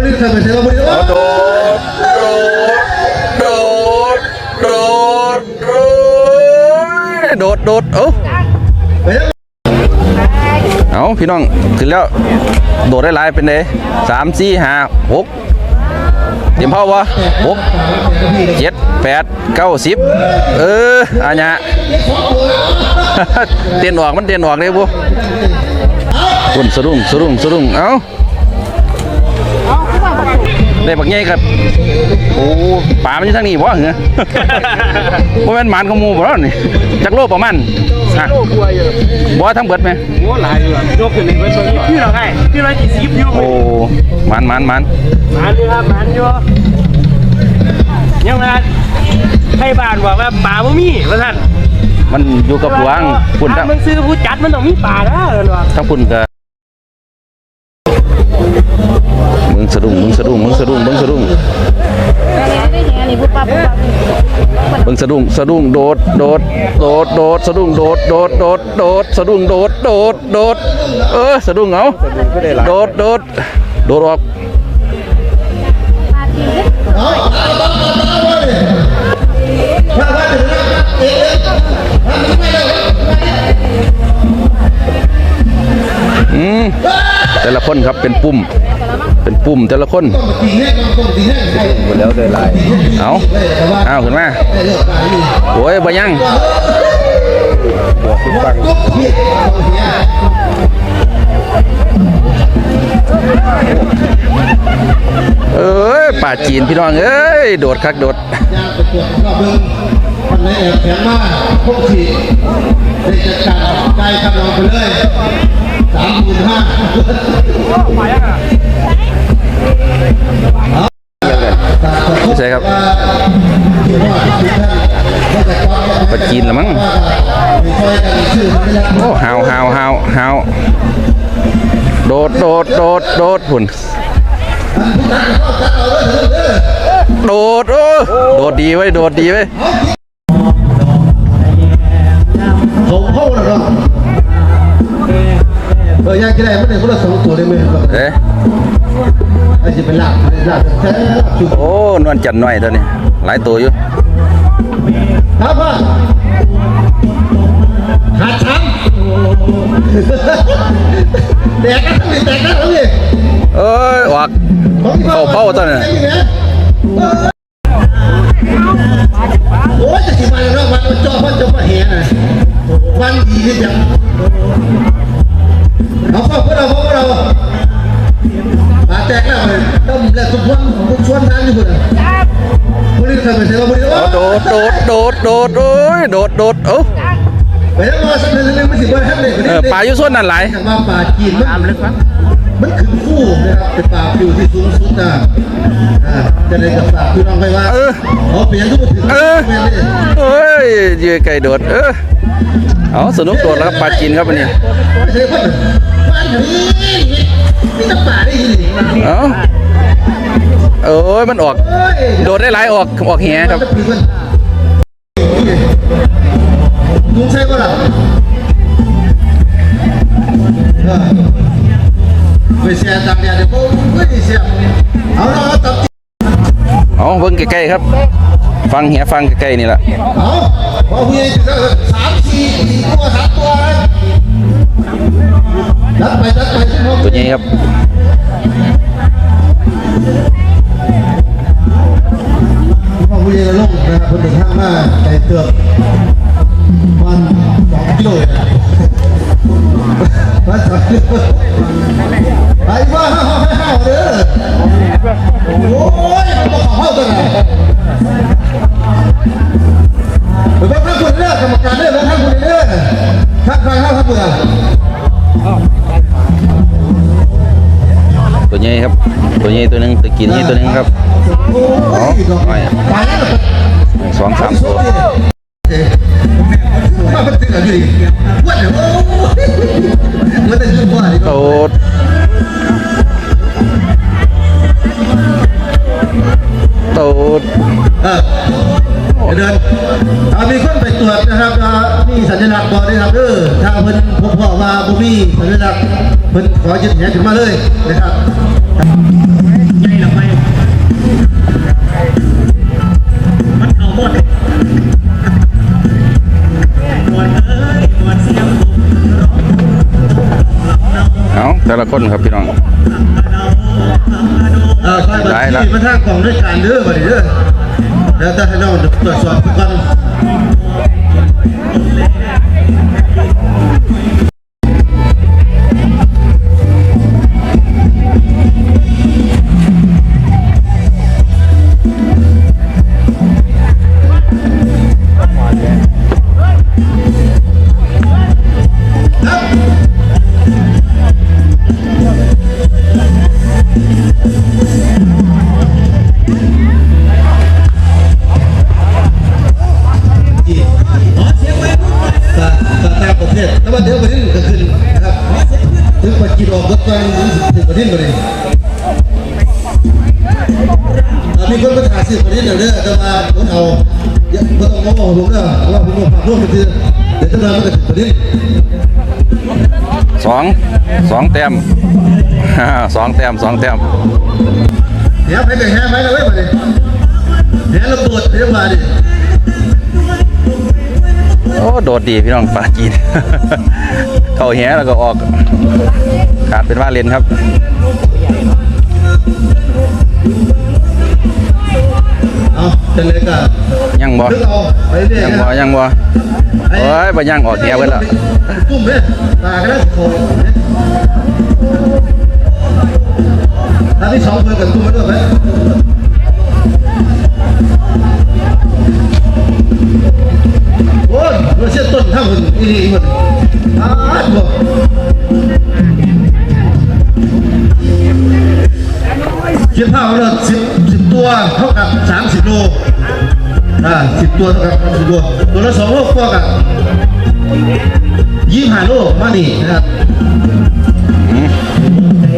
บุรีทำไปเร็จแล้วบุรีโอ้โดดโดดโดดโดดโดดโดดเอ้าเอาพี่น้องถึงแล้ว โดดได้หลายเป็นเดสามสี่ห้าหกเตรียมเผาวะหกเจ็ดแปดเก้าสิบเอออันเนี้ยเตียนออกมันเตียนออกเลยบุคุณสะดุ้งสะดุ้งสะดุ้งเอ้า ได้บักใหญ่ครับ โอ้ป่ามันอยู่ทางนี้บ่เหรอบ่แม่นหมานของหมู่บ่เนาะนี่จักโลประมาณฮะบ่ทั้งเบิดไหม โอ้หลายอยู่ยกขึ้นในเบิ้ลพี่เราให้พี่เรากี่สิบอยู่โอ้หมานหมานหมานมันอยู่ครับมันอยู่ยังไงให้บ้านบอกว่าป่าบ่มีว่าท่านมันอยู่กับหลวงพุ่นทั้งมันซื้อผู้จัดมันต้องมีป่าแล้วเนาะทั้งพุ่นก็ มึงสะดุ้งมึงสะดุ้งมึงสะดุ้งมึงสะดุ้งมันนี้ปุ๊บปั๊บปุ๊บปั๊บมึงสะดุ้งสะดุ้งโดดโดดโดดโดดสะดุ้งโดดโดดโดดโดดสะดุ้งโดดโดดโดดเออสะดุ้งเอาโดดโดดโดดออกอืม แต่ละคนครับเป็นปุ่ม เป็นปุ่มแต่ละคนต้องตีแห้งต้องตีแห้งใช่หมดแล้วได้ลายเอาเอาขึ้นมาได้เลิกไปนี่โอ้ยบ่ยังก็พี่เอาเหี้ยเอ้ยป่าจีนพี่น้องเอ้ยโดดคักโดดยางไปตรวจรอบเบิ้งวันไหนแอบแฝงมาพวกฉีดได้จัดการใจทำลองไปเลย สามหมื่นห้าใช่ครับป่าจีนละมั้งโอ้หาวหาวหาวหาวโดดโดดโดดโดดหุ่นโดดโอ้โดดดีไว้โดดดีไว้ผมเข้าแล้ว เนาะเอออยากกินอะไรไม่ได้คนละสองตัวได้ไหมเอ๊ะไอ้จะเป็นลาบลาบแท้จุดโอ้นวลจันทร์หน่อยตัวนี้ หลายตัวอยู่ครับพ่อขาดช้ำแดกกันทั้งนี้แดกกันทั้งนี้เอ้ยออกเข้าเป้าตัวนี้ โดดโดดเอ้าไปแล้วมาสักเดือนนึงไม่สิบวันท่านเลยเออปลาอยู่ส่วนนั่นหลายมาป่าจีนมันมันขึ้นคู่นะครับเป็นป่าฟิวที่สูงสุดนะอ่าจะได้กับฝากพี่น้องไปว่าเออเขาเปลี่ยนทุกถึงเออเปลี่ยนเลยเอ้ยยือไก่โดดเออเอาสนุกโดดแล้วครับปลาจีนครับวันนี้ไม่ใช่คนบ้านนี้มีแต่ป่าได้ยินเอาเอ้ยมันออกเอ้ยโดดได้หลายออกออกแหครับ ลุงใช่ก็ล่ะเออไปเสียตังค์เนี่ยเดี๋ยวผมไม่ได้เสียเอาละเอาตับเอาเบิ่งใกล้ๆครับ ฟังเหียฟังใกล้ๆนี่แหละเอาพอคุยถึงสามสี่สี่ตัวสามตัวเลยดัดไปดัดไปที่ห้องตัวนี้ครับ คุณพ่อคุณยกันลงนะครับคนหนึ่งข้างมาใจเตือกวันสองกิโลวันสองกิโลไปว่าห้าห้าห้าเด้อโอ้ยมันบอกเข้าตัวไหนไปบอกท่านคนเลือกกรรมการเลือกท่านคนเลือกท่านใครห้าท่านคนไตัวนี้ครับ ตัวนี้ตัวนึงตัวกินนี่ตัวนึงครับอ้ยไปแล้วหนึ่สองสามตัวมาเป็นตึกอะไรอยู่วัด เดินเอามีคนไปตรวจนะครับมีสัญลักษณ์บอกนะครับเออทางเพิ่นพบพ่อว่าบ่มีสัญลักษณ์เพิ่นขอยึดแหนขึ้นมาเลยนะครับใหญ่ละไปมันเอาหมดเอาแต่ละคนครับพี่น้องได้ละมันท่ากล่องด้วยการเด้อมาดเด้อ แล้วถ้ ว่าผมฝากร่วมกันเดี๋ยวจะมามันก็ถึงประเทศสองสองแต้มสองแต้มสองแต้มเดี๋ยวไปกันแฮ่ไหมนะเว้ยมาดิแฮ่ระเบิดเรียกมาดิโอ้โดดดีพี่น้องปลาจีน เข้าแหแล้วก็ออก ขาดเป็นว่าเลนครับเอาเป็นเลยกันยัง บ่นึกเอาไปเรื่อยยังบ่ยังบ่โอ้ยบ่ยังออกแหเบิดแล้วตุ้มเลยตาก็ได้โผล่ถ้าที่สองเพื่อนกันตุ้มมาด้วยไหมโอ้ยเราเชื่อต้นถ้าหุ่นอีนี่หุ่นอ้าวบ่คิดภาพว่าเราสิบสิบตัวเท่ากับสามสิบโล อ่าสิบตัวเท่ากับสามสิบโลตัวละสองโลกว่ากับยี่ห้าโลมานี่นะครับ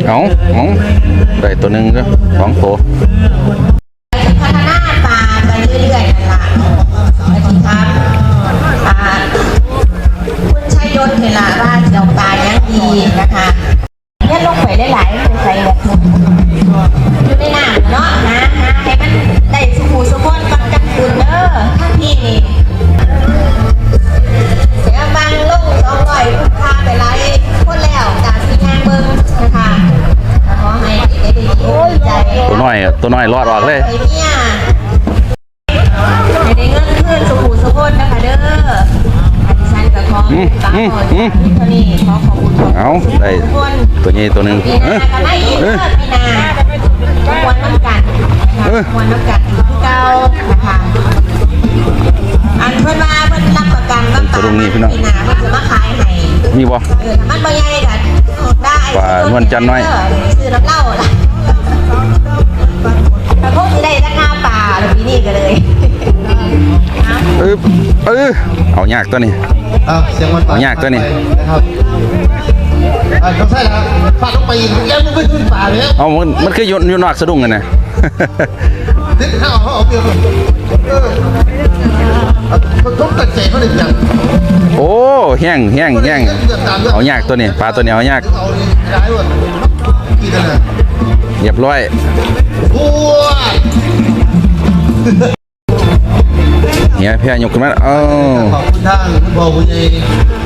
เอาเอาได้ตัวหนึ่งก็สองตัว ตัวน้อยอะตัวน้อยรอดออกเลยไอ้เนี่ยให้ได้เงินคืนสุขุสุขนนะคะเด้ออาดิฉันกับขออืมตามอืมขออืม เท่านี้ขอขอบคุณขอบเอาคุณได้ทุกคนตัวนี้ตัวหนึงปีหเอ้น้าย ก็ไม่อีกเอ้เด้ยอปีหน้าควนน้ำกันนะเอ้ยคะควนน้ำกันที่เก่านะคะอันเพิ่นว่าเพิ่นรับประกันว่าปลาปีหน้าเพิ่นจะมาขายให้ มีบ่ เออถ้ามันบ่ใหญ่ก็ได้ปลานวลจันทร์น้อยเซื้อน้ำเหล้าล่ะ แล้วปีนี้ก็เลยเออเออเอายากตัวนี้เอาเสียงมันเอายากตัวนี้นะครับอ่าต้องใช่แล้วฟาดลงไปอีกแล้วมันไม่ขึ้นป่าเลยเอามันมันคืออยู่อยู่นอกสะดุ้งกันนะนึกข้าวเขาเอาเปรียบเออมันต้องตัดใจเขาหนึ่งอย่างโอ้แห้งแห้งแห้งเอายากตัวนี้ปลาตัวนี้เอายากเอาดีร้ายหมดกี่นั่นน่ะเรียบร้อยโอ้ย เฮียพียยกขึ้นมาเอ้าขอบคุณท่านคุณพ่อผู้ใหญ่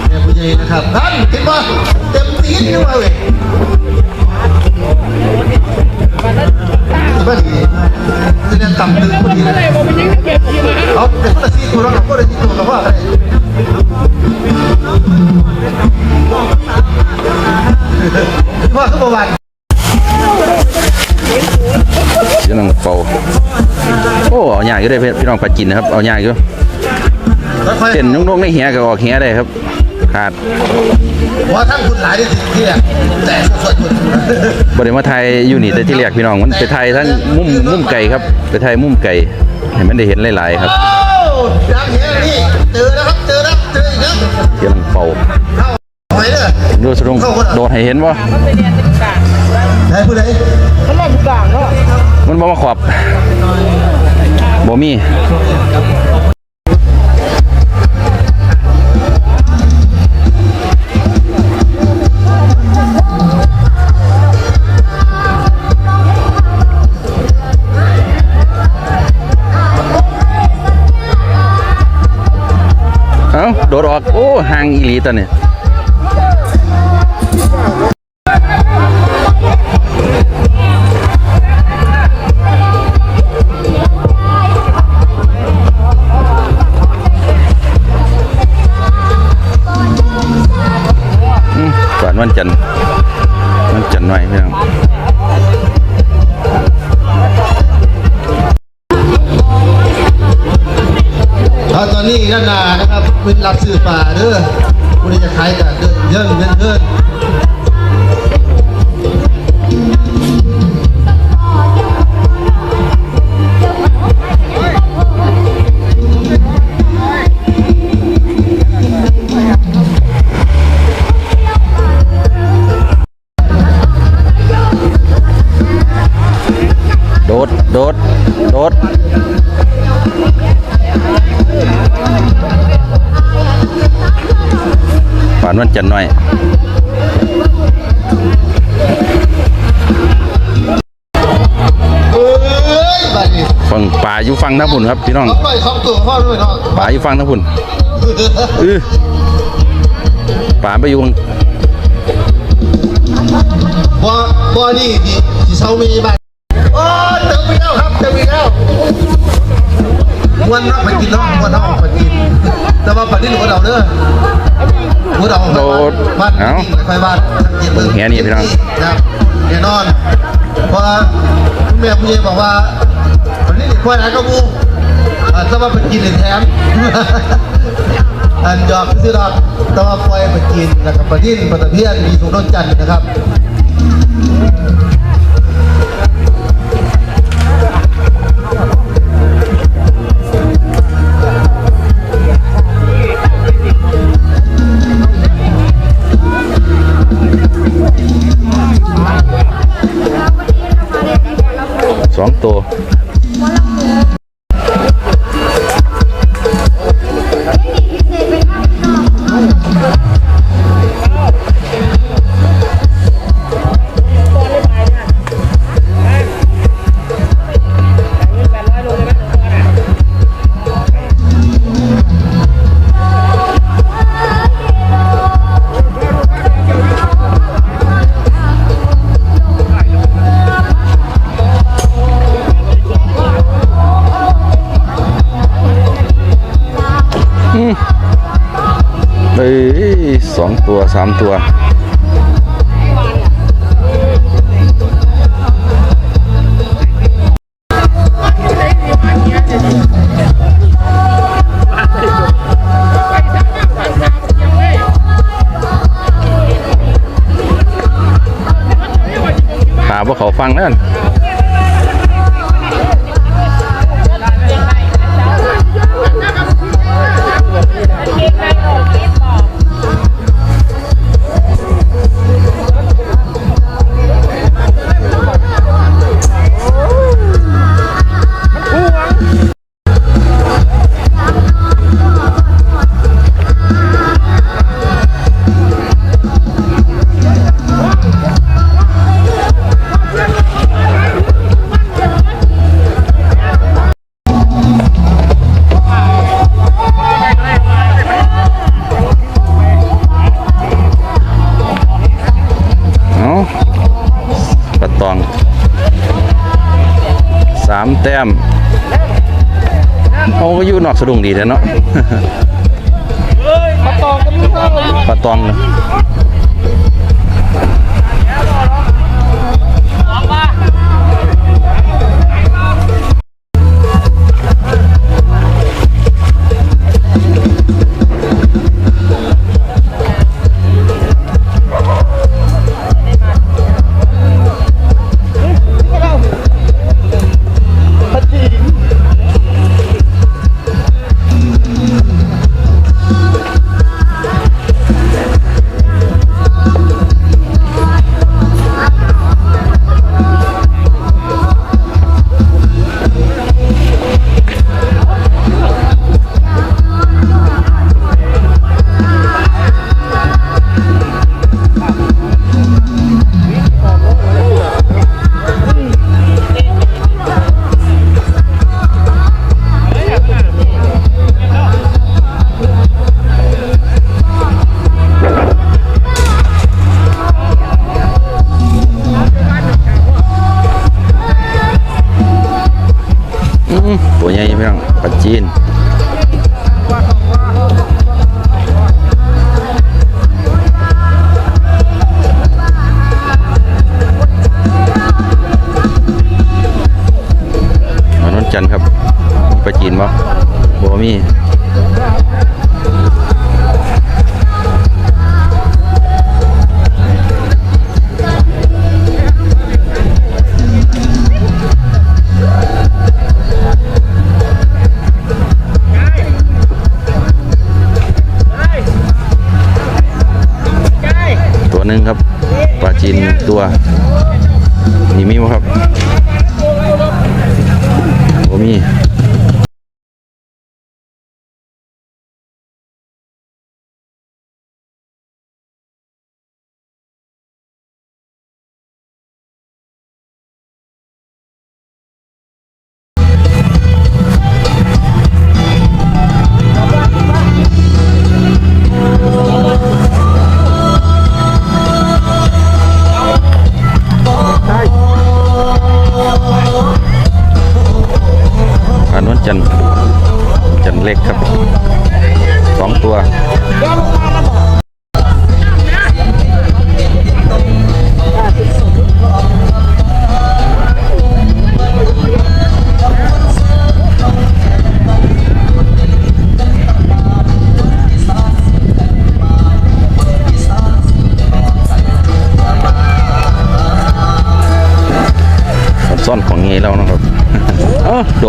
แม่ผู้ใหญ่นะครับท่านเห็นป่ะเต็มตีนขึ้นมาเลยบ้านนี้จะเนี่ยต่ำตึงพอดีเลยเอาเป็นคนละสี่ตัวแล้วก็ได้สี่ตัวกับว่าอะไรว่าก็ประวัติ พี่น้องเฝ้าโอ้เอายากอยู่ได้อพี่น้องปลาจินนะครับเอายากอยู่ค่อยเส้นนุ่งๆในเหียก็ออกเหียได้ครับขาดเพราะท่านคุณหลายที่สุดที่เนี่ยแต่สดๆหมดบริมาไทยอยู่นี่แต่ที่แรกพี่น้องมันไปไทยทั้งมุมมุมไก่ครับ ไปไทยมุมไก่ให้มันได้เห็นหลายๆครับโอ้ดังเฮียนี่เจอแล้วครับเจอแล้วเจออีกแล้วเที่ยงเฝ้าเข้าหอยเด้อดูสะดุ้งโดดให้เห็นบ่ไหนผู้ใด มันาดกลางเนาะมันบ่มาขอบบ่มีเอ้าโดดออก โอ้ห่างอีหลีตันเนี่ย เจันทร์หน่อยเอ้ยไปดิฟังป่าอยู่ฟังทั้งพุ่นครับพี่น้องเอาไปสองตัวพ่อด้วยเนาะป่าอยู่ฟังทั้งพุ่นเออป่าไปอยู่บ่บ่นี่ที่ที่เซามีบ้านโอ้ยเติมไปแล้วครับเติมไปแล้ววันนักไปกินเนาะวันนักออกไปกินแต่ว่าปัจจุบันเราเด้อ โดดบ้านไม่ค่อยบ้านเฮียนี่พี่น้องแน่นอนเพราะคุณแม่คุณใหญ่บอกว่าวันนี้ควายอะไรก็มูจะมาเป็นกินหรือแถมอันยอมซื้อดอกตะวันควายเป็นกินนะครับประดินประเพียนมีสุนทรจันทร์นะครับ องตัวสามตัวหาว่าเขาฟังนั่นามแต้มเอาก็อยู่นอกสะดุ้งดีแท้เนาะปลาตองก็มีปลาตองนะ อ ตัวนี่มีมั้ครับโอ้มี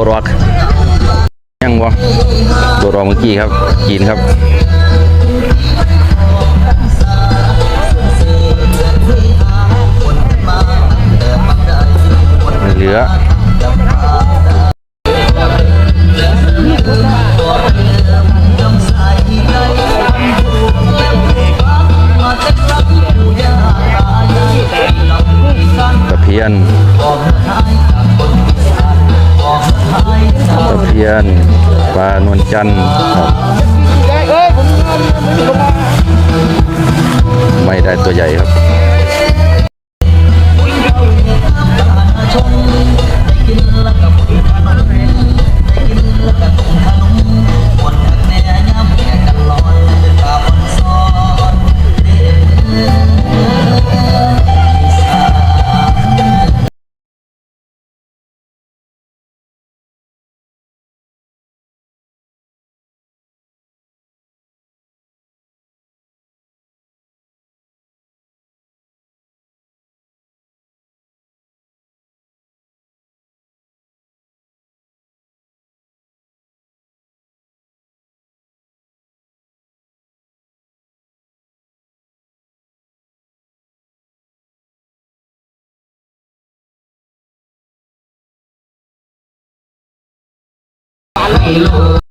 รอกยังวะโดดรอเมื่อกี้ครับกินครับเหลือตะเพียนียนปลานวลจันทร์ครับไม่ได้ตัวใหญ่ครับ วัน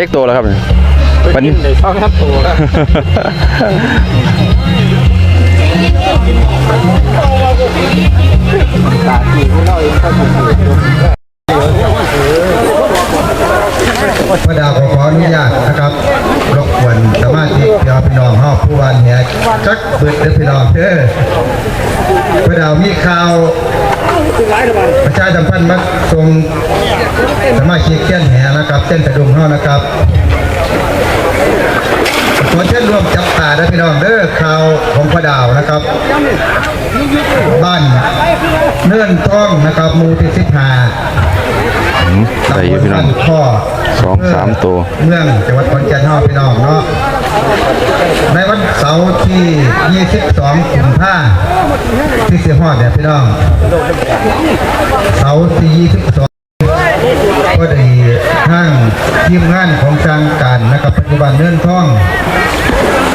ล็กตัวแล้วครับเนี่ยวันนี้ชอบครับโตพระดาวขอขออนุญาตนะครับรบกวนสมาชิกพี่น้องพี่น้องเฮาผู้วันเฮียจักเบิดเด้อพี่น้องเด้อพระดาวมีข่าว ประชาสัมพันธ์มาส่งสมาชิกเส้นแห่นะครับเส้นกระดุมเฮานะครับขอเชิญร่วมจับตาเด้พี่น้องเด้อข่าวของพระดาวนะครับ บ้านเนื่อนท้องนะครับมูที่สิบหาอืมได้อยู่พี่น้องข้อสองสามตัว เมืองจังหวัดขอนแก่นเฮาพี่น้องเนาะ ในวันเสาร์ที่ 22กุมภาพันธ์ที่เสียฮอดเนี่ยพี่น้อง เสาร์ที่ 22ก็ได้ทางทีมงานของทางการนะครับปัจจุบันเนื่อนท่อง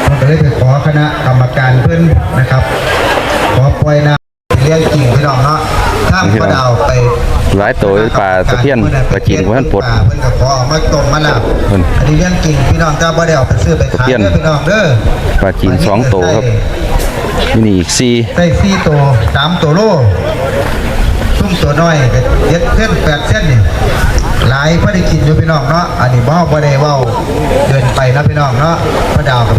ผมก็เลยไปขอคณะกรรมการเพิ่อนนะครับ ขอปล่อยน้ำเลี้ยงจริงพี่น้องเนาะข้ามกระดาวไป หลายตัวปลาตะเพียนปลาจีนว่าท่านปลดเพิ่นก็ขอเอามาต้มมาลาบเพิ่นอันนี้เรื่องจริงพี่น้องเจ้าบ่ได้เอาไปซื้อไปขายตะเพียนเด้อพี่น้องเด้อปลาจีนสองตัวครับที่นี่อีกสี่ได้สี่ตัวสามตัวโลชุ่มตัวน้อยก็เจ็ดเส้นแปดเส้นนี่หลายพอได้กินอยู่พี่น้องเนาะอันนี้บ่บ่ได้เว้าเดินไปนะพี่น้องเนาะพระดาวกับ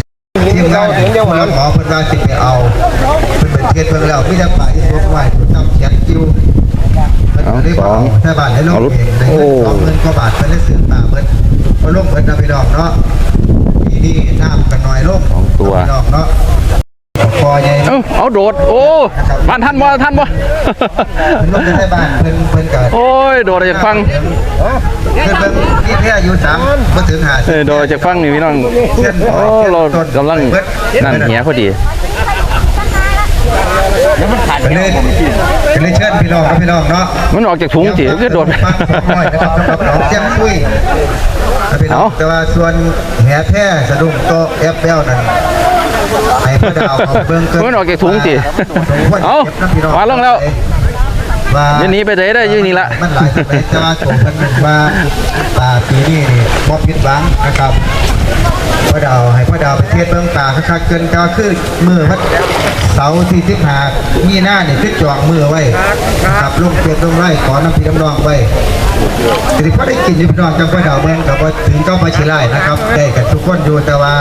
ทีมงานผู้รับหมอเพิ่นว่าสิไปเอาเพิ่นเป็นเทศเพิ่นแล้วมีแต่ปลาที่พวกไว้ต้องเขียน คิวเพิ่นก็เลยบ่เอาถ้าบาทได้ลงเองได้เงินสองหมื่นกว่าบาทเพิ่นได้ซื้อมาเพิ่นบ่ลงเพิ่นนะพี่น้องเนาะปีนี้น้ำกันน้อยลงสองตัวพี่น้องเนาะพอใหญ่เอ้าเอาโดด โอ้บ้านท่านบ่ท่านบ่เพิ่นลงไปในบ้านเพิ่นเพิ่นก็โอ้ยโดดออกจากฟังเพิ่นเพิ่นที่แท้อายุสามบ่ถึงห้าเออโดดออกจากฟังนี่พี่น้องเส้นโอ้เรากำลังนั่นเหียพอดีเป็นเลยเป็น เลยเชิญพี่น้องครับพี่น้องเนาะมันออกจากถุงสิก็โดดฟังน้อยนะครับสำหรับน้องแจ้มคุยครับพี่น้องเอา แต่ว่าส่วนแหแท้สะดุ้งโตะแอปเปิลนั่นให้พระดาวเอาเบิ่งเกินมันออกจากถุงสิว่าเอาก็บนะพี่น้องมาลงแล้ว ว่า เดี๋ยวนี้ไปไหนได้อยู่นี่ละ มันหลายสมัยแต่ว่าโฉมมันเป็นว่าป่า ปีนี้นี่บ่ผิดหวังนะครับพ่อดาวให้พ่อดาวไปเทศเบิ่งป่าคักๆเกินก็คือมือวัดเสาร์ที่สิบห้ามีหน้าเนี่คือจองมือไว้นะครับลงเปลี่ยนลงไร่ขอน้ำพีน้ำรองไว้สิริพ่อได้กินอยู่พี่น้องจังพ่อดาวเบิ่งกับว่าถึงเจ้ามาชิไล่นะครับได้กันทุกคนอยู่แต่ว่า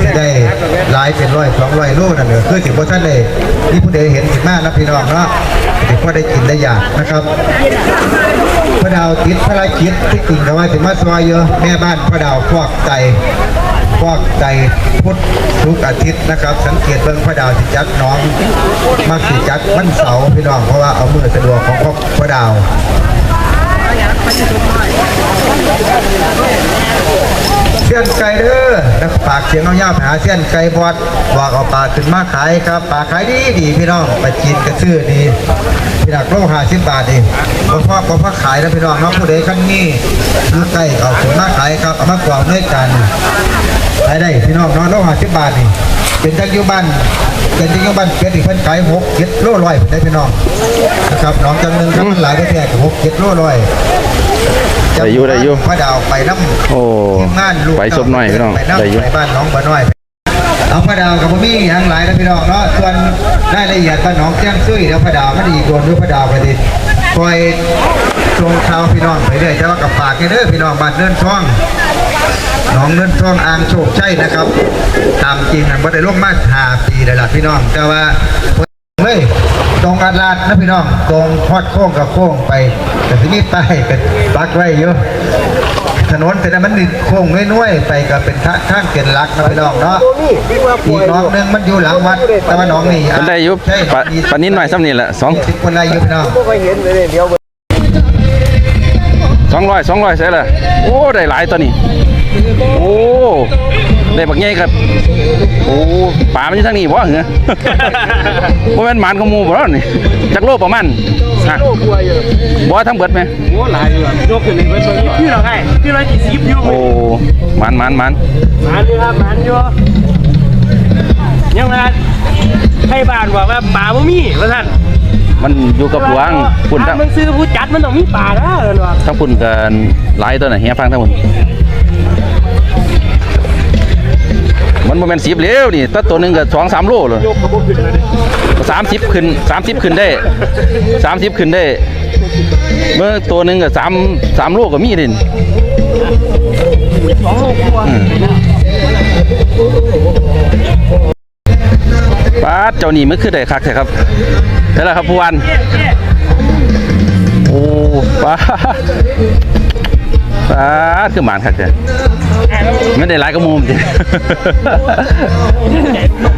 สิได้หลายเป็นร้อยสองร้อยโลนั่นเด้อคือสิบ่ท่านได้นี่ผู้ใดเห็นสิมานะพี่น้องเนาะสิพ่อได้กินได้อยากนะครับ พระดาวติดภารกิจที่จริงแต่ว่าถึงมาซอยเยอะแม่บ้านพระดาวฟอกไตฟอกไตพุทธทุกอาทิตย์นะครับ สังเกตเบิ่งพระดาวสิจัดน้องมากสิจัดวันเสาร์พี่น้องเพราะว่าเอามือสะดวกของครอบพระดาว เสี้ยนไก่เด้อนะปากเสียงเอาย่าหาเสี้ยนไก่บอดบอกเอาปลาขึ้นมาขายครับปลาขายดีดีพี่น้องไปกินกระซื้อดีพี่นักโลหาสิบบาทดีบ่พ่อบ่พ่อขายนะพี่น้องเนาะผู้ใดขั้นนี้อยู่ใกล้เอาขึ้นมาขายครับเอามากวางด้วยกันขายได้พี่น้องเนาะโลหาสิบบาทนี่เป็นจักยู่บ้านเป็นจักยู่บ้านเก็ดอีกเพิ่นขายหกเก็ดโลร้อยได้พี่น้องนะครับน้องจังหนึงครับมันหลายได้แท้หกเก็ดโลร้อย ได้อยู่ได้อยู่พระดาวไปน้ำโอ้ ทีมงานลูกไปซบหน่อยพี่น้องไปน้ำได้อยู่ไปบ้านน้องบ่น้อย เอาพระดาวกับพ่อมี่ทั้งหลายนะพี่น้องเนาะส่วนรายละเอียดก็น้องแจ้งซุยเดี๋ยวพระดาวมันอีกโดนด้วยพระดาวไปดิคอยส่งข่าวพี่น้องไปเรื่อยแต่ว่ากับฝากให้เด้อพี่น้องบ้านเนินช่อง น้องเนินช่องอ่างโชคชัยนะครับ ตามจริงนะบ่ได้ลงมาหาปีแล้วล่ะพี่น้องแต่ว่า เลยตรงอัดลาดนะพี่น้อง ตรงพอดโค้งกับโค้งไป แต่ที่นี่ป้ายเป็นปักไว้อยู่ถนนแต่นั้นมันดิโค้งน้อยๆไปก็เป็นทางทางเกณฑ์หลักนะพี่น้องเนาะอีกน้องหนึงมันอยู่หลังวัดแต่ว่าน้องนี่มันได้อยุบใช่ปะปะนิดหน่อยซ้ำนี่แหละสองสิบคนได้อยู่พี่น้องสองร้อยสองร้อยใช่ละโอ้ได้หลายตัวนี้โอ้ ได้บักใหญ่ครับโอ้ป่ามันอยู่ทางนี้บ่เหรอบ่แม่นหมานของหมู่บ่เนาะนี่จักโลประมาณฮะบ่ทั้งเบิดไหมโอ้หลายอยู่อะยกขึ้นเลยเป็นตัวพี่เราให้พี่เรากี่สิบอยู่โอ้หมานหมานหมานมันอยู่ครับมันอยู่ยังไงให้บ้านบอกว่าป่าบ่มีว่าท่านมันอยู่กับหลวงปุ่นทั้งมันซื้อผู้จัดมันต้องมีป่าแล้วเหรอวะทั้งปุ่นกันหลายตัวน่ะเฮียฟังทั้งปุ่น มันบ่แม่น10แล้วนี่ตัตัวหนึ่งก็2 3โลเลยยกกเลยสามสิบขึ้นสามสิบขึ้นได้สามสิบขึ้นได้ เมื่อตัวหนึ่งกับสามสามโลก็มีดินสองโลกว่าป้าเจ้านี่มันคือได้คักใช่ครับใช่แล้วครับผู้วันโอ้ป้า ดป้าดคือหมานคักใช่ไม่ได้หลายกระมุมจิ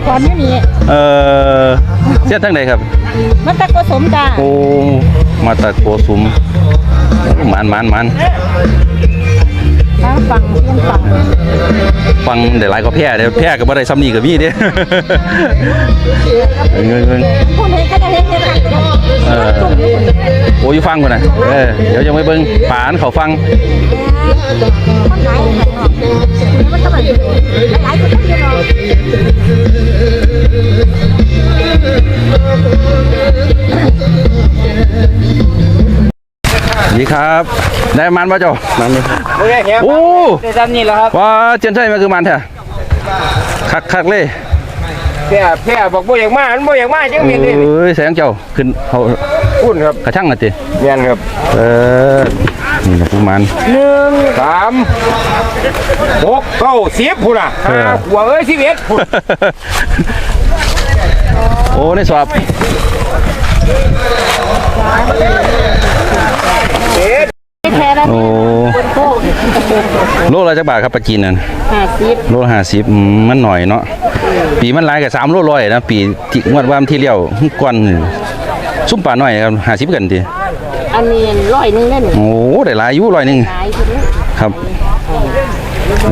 ก่อนไม่มีเออเสียทั้งใดครับ มันตะโกสมจ้าโอ้มาตะโกสุมหมานหมานหมานทางฝั่งเพียงฝั่งฟังได้หลายก็แพ้เด้อแพ้ก็บ่ได้ซ้ำนี่ก็มีเด้เงินเงินพูดเห็นก็จะเห็นเห็นกันเออ โอ้ยฟังก่อนนะเออเดี๋ยวยังไม่เบิ่งป่านเขาฟังมันหลายกันเนาะมันก็แบบหลายคนต้องอยู่เนาะดีครับ ได้มันป่ะเจ้ามันโอเคเฮียโอ้ได้ซ้ำนี่แล้วครับว่าเจนใช่มันคือมันแท้คักคักเลย แพ่แพ่บอกบ่อยากมามันบ่อยากมาจังเอเม็ดเลย้ยแสงเจ้าขึ้นเขาคุณครับกระช่างน่ะติแม่นครับ เออนี่แหละคือมันหนึ่งสามหกเก้าสิบพุ่นอะเออห้าหัวเอ้ยสิบเอ็ดพุ่นโอ้ในสอบแพ้แล้วโอ้โค้ง โลละจักบาทครับปลาจีนนั่นห้าสิบโลห้าสิบมันหน่อยเนาะปีมันหลายกับสามโลร้อยนะปีที่งวดวามที่เลี้ยวกวนนี่ซุ่มปลาหน่อยครับห้าสิบกันทีอันนี้ร้อยหนึงเล่นโอ้ได้หลายอยู่ร้อยหนึ่งหลายทีนี้ครับ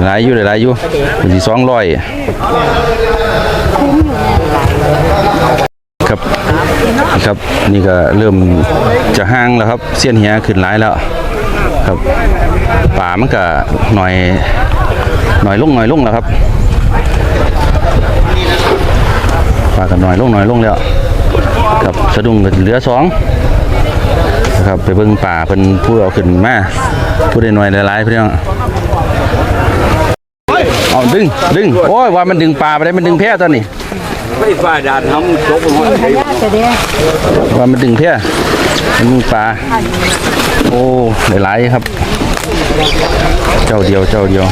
หลายอยู่ได้หลายอยู่เป็นสองร้อยครับครับนี่ก็เริ่มจะห้างแล้วครับเสี้ยนเหียขึ้นหลายแล้วครับ ป่ามันก็หน่อยหน่อยลงหน่อยลงแล้วครับป่าก็หน่อยลงหน่อยลงแล้วครับสะดุ้งก็เหลือสองนะครับไปเบิ่งป่าเพิ่นผู้เอาขึ้นมาผู้ได้หน่อยหลายๆเพิ่นเอาเอาดึงดึงโอ้ยว่ามันดึงปลาไปได้มันดึงแพตอนนี้ไฟฟ้าดานทำตกลงมาพญาจะได้ว่ามันดึงเพี้ยมันมีปลาโอ้หลายๆครับ เจ้าเดียวเจ้าเดียว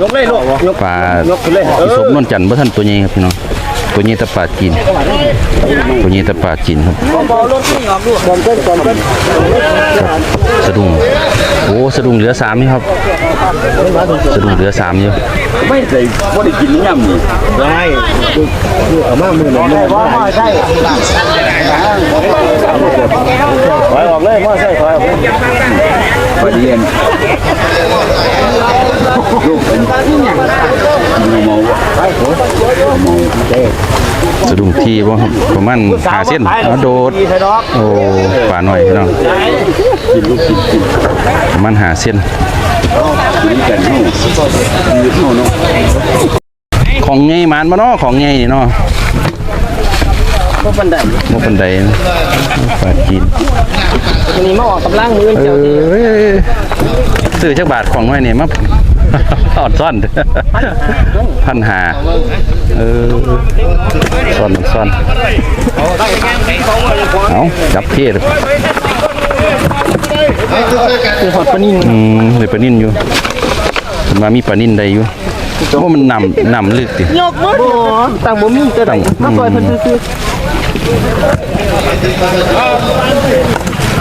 ยกเลยลูกยกปลายกขึ้นเลยเอที่สอมนวลจันทร์บ่ท่านตัวใหญ่ครับพี่น้องตัวใหญ่แตะปลาจีนตัวใหญ่แตะปลาจีนครับบอลรถนี่ออกลูกก่อนเต้นก่อนเต้นสะดุ้งโอ้สะดุ้งเหลือสามนี่ครับสะดุ้งเหลือสามอยู่ไม่ใส่บ่ได้กินย่ำนี่ได้เอามามือหนึ่งได้ว่ามาใช่ถอยออกเลยมาใช่ ถอยออกไปเรียนลูกเป็นมองไปโอ้มองเด้สะดุ้งที่บ่ครับประมาณหาเส้นเอาโดดโอ้ปลาหน่อยพี่น้องกินลูกกินกินประมาณหาเส้นกินกันเฮาอยู่เฮาเนาะของใหญ่หมานบ่เนาะของใหญ่นี่เนาะบ่ปานใดบ่ปานใดนะปลาจีน วันนี้มาออกกำลังมือเอเจ้าที่อซื้อจักบาทของน้อยนี่มา ออดซ่อนพันหาเออซ่อนซ่อนเอาจับเทศคือหอดปนินอืมเลยปลานิ่นอยู่เพิ่นมามีปลานิ่นใดอยู่ว่ามันนำนำลึกติยกมือบ่ตั้งบ่มีตัวใดมาปล่อยเพิ่นซื่อ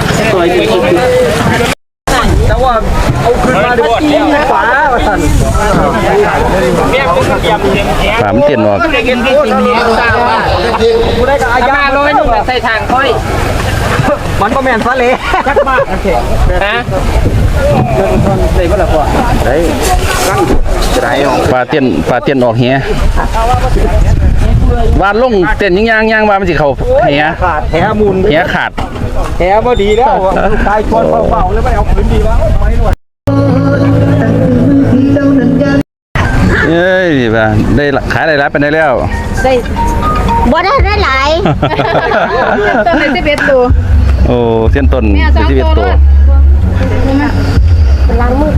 ๆปล่อยซื่อๆแต่ว่าเอาขึ้นมาได้บ่ตีฝาว่าซั่นแม่เป็นเตรียมเตรียมแขปลามันเตียนออกเด็กเห็นโคตรมีสร้างว่าผู้ใดก็อาญาร้อยนึงใส่ทางค่อย มันบ่แม่นฟ้าเลยจักมากโอเคฮะได้บ่ล่ะพ่อได้ตั้งจะได้ออกปลาเตียนปลาเตียนออกเหียวานลงเต้นยังยางๆว่ามันสิเข้าเหียขาดแถมูลเหียขาดแถบ่ดีแล้วตายชวนเฝ้าๆแล้วไม่เอาคืนดีแล้วไม่หนวดเอ้ยป่ะได้ละขายได้แล้วเป็นได้แล้วได้ บ่ได้ได้หลายต้นได้สิบเอ็ดตัวโอ้เส้นต้นแม่สองสิบเอ็ดตัวตัวล้างมือ